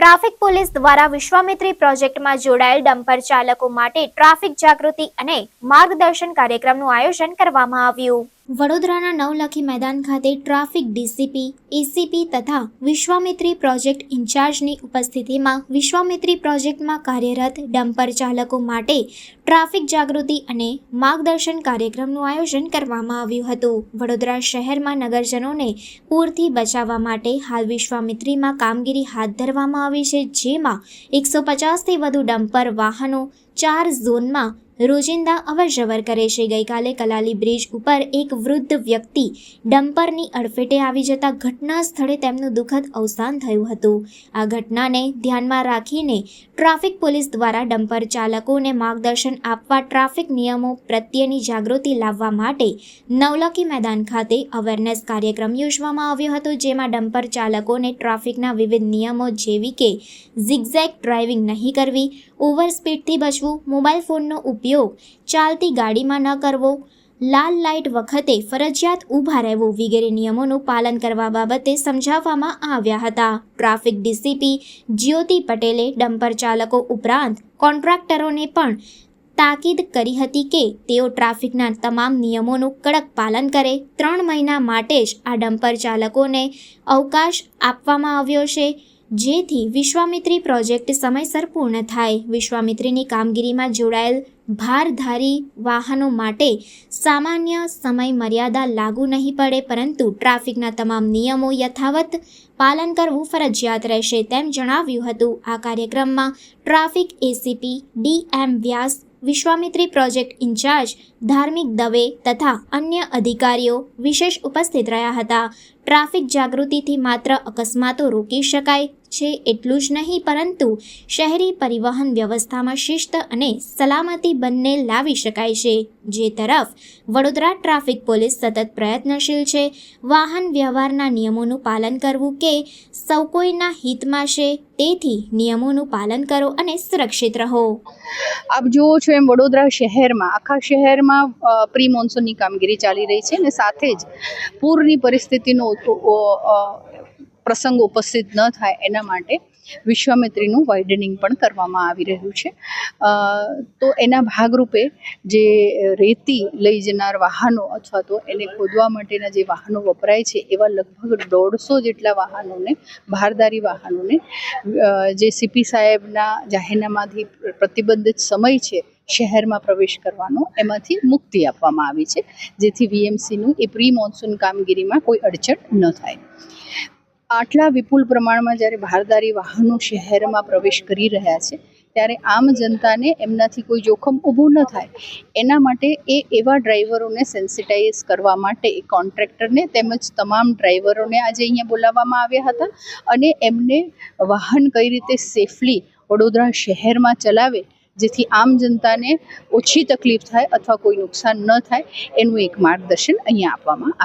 Traffic police દ્વારા વિશ્વામિત્રી પ્રોજેક્ટમાં જોડાયેલ ડમ્પર ચાલકો માટે ટ્રાફિક જાગૃતિ અને માર્ગદર્શન કાર્યક્રમનું આયોજન કરવામાં આવ્યું. વડોદરાના નવલખી મેદાન ખાતે ટ્રાફિક ડીસીપી, એસીપી તથા વિશ્વામિત્રી પ્રોજેક્ટ ઇન્ચાર્જની ઉપસ્થિતિમાં વિશ્વામિત્રી પ્રોજેક્ટમાં કાર્યરત ડમ્પર ચાલકો માટે ટ્રાફિક જાગૃતિ અને માર્ગદર્શન કાર્યક્રમનું આયોજન કરવામાં આવ્યું હતું. વડોદરા શહેરમાં નગરજનોને પૂરથી બચાવવા માટે હાલ વિશ્વામિત્રીમાં કામગીરી હાથ ધરવામાં આવી છે, જેમાં એકસો પચાસથી વધુ ડમ્પર વાહનો ચાર ઝોનમાં રોજિંદા અવરજવર કરે છે. ગઈકાલે કલાલી બ્રિજ ઉપર એક વૃદ્ધ વ્યક્તિ ડમ્પરની અડફેટે આવી જતા ઘટના સ્થળે તેમનું દુઃખદ અવસાન થયું હતું. આ ઘટનાને ધ્યાનમાં રાખીને ટ્રાફિક પોલીસ દ્વારા ડમ્પર ચાલકોને માર્ગદર્શન આપવા ટ્રાફિક નિયમો પ્રત્યેની જાગૃતિ લાવવા માટે નવલખી મેદાન ખાતે અવેરનેસ કાર્યક્રમ યોજવામાં આવ્યો હતો, જેમાં ડમ્પર ચાલકોને ટ્રાફિકના વિવિધ નિયમો જેવી કે ઝિગઝેગ ડ્રાઇવિંગ નહીં કરવી, ઓવર સ્પીડથી બચવું, મોબાઈલ ફોનનો ઉપયોગ ચાલતી ગાડીમાં ન કરવો. લાલ લાઇટ વખતે ફરજિયાત ઊભા રહેવું વગેરે નિયમોનું પાલન કરવા બાબતે સમજાવવામાં આવ્યા હતા. ટ્રાફિક ડીસીપી જ્યોતિ પટેલે ડમ્પર ચાલકો ઉપરાંત કોન્ટ્રાક્ટરોને પણ તાકીદ કરી હતી કે તેઓ ટ્રાફિકના તમામ નિયમોનું કડક પાલન કરે. ત્રણ મહિના માટે જ આ ડમ્પર ચાલકોને અવકાશ આપવામાં આવ્યો છે. જેથી વિશ્વામિત્રી પ્રોજેક્ટ સમયસર પૂર્ણ થાય. વિશ્વામિત્રીની કામગીરીમાં જોડાયેલ ભારધારી વાહનો માટે સામાન્ય સમય મર્યાદા લાગુ નહીં પડે, પરંતુ ટ્રાફિકના તમામ નિયમો યથાવત પાલન કરવું ફરજિયાત રહેશે તેમ જણાવ્યું હતું. આ કાર્યક્રમમાં traffic ACP D M Vyas, Vishwamitri project incharge Dharmik Dave તથા અન્ય અધિકારીઓ વિશેષ ઉપસ્થિત રહ્યા હતા. ટ્રાફિક જાગૃતિથી માત્ર અકસ્માતો રોકી શકાય છે એટલું જ નહીં, પરંતુ શહેરી પરિવહન વ્યવસ્થામાં શિસ્ત અને સલામતી બંને લાવી શકાય છે. જે તરફ વડોદરા ટ્રાફિક પોલીસ સતત પ્રયત્નશીલ છે, વાહન વ્યવહારના નિયમોનું પાલન કરવું કે સૌ કોઈના હિતમાં છે, તેથી નિયમોનું પાલન કરો અને સુરક્ષિત રહો. આપ જુઓ છો એમ વડોદરા શહેરમાં, આખા શહેરમાં પ્રી મોન્સૂનની કામગીરી ચાલી રહી છે અને સાથે જ પૂરની પરિસ્થિતિનો પ્રસંગ ઉપસ્થિત ન થાય એના માટે વિશ્વામિત્રીનું વાઇડનિંગ પણ કરવામાં આવી રહ્યું છે. તો એના ભાગરૂપે જે રેતી લઈ જનાર વાહનો અથવા તો એને ખોદવા માટેના જે વાહનો વપરાય છે, એવા લગભગ દોઢસો જેટલા વાહનોને, ભારદારી વાહનોને જે સીપી સાહેબના જાહેરનામાથી પ્રતિબંધિત સમય છે, શહેરમાં પ્રવેશ કરવાનો, એમાંથી મુક્તિ આપવામાં આવી છે. જેથી વીએમસીનું એ પ્રી મોન્સૂન કામગીરીમાં કોઈ અડચણ ન થાય. આટલા વિપુલ પ્રમાણમાં જ્યારે ભારદારી વાહનો શહેરમાં પ્રવેશ કરી રહ્યા છે, ત્યારે આમ જનતાને એમનાથી કોઈ જોખમ ઊભું ન થાય. એના માટે એ એવા ડ્રાઈવરોને સેન્સિટાઇઝ કરવા માટે કોન્ટ્રાક્ટરને તેમજ તમામ ડ્રાઈવરોને આજે અહીંયા બોલાવવામાં આવ્યા હતા અને એમને વાહન કઈ રીતે સેફલી વડોદરા શહેરમાં ચલાવે, જેથી આમ જનતાને ઓછી તકલીફ થાય અથવા કોઈ નુકસાન ન થાય, એનું એક માર્ગદર્શન અહીંયા આપવામાં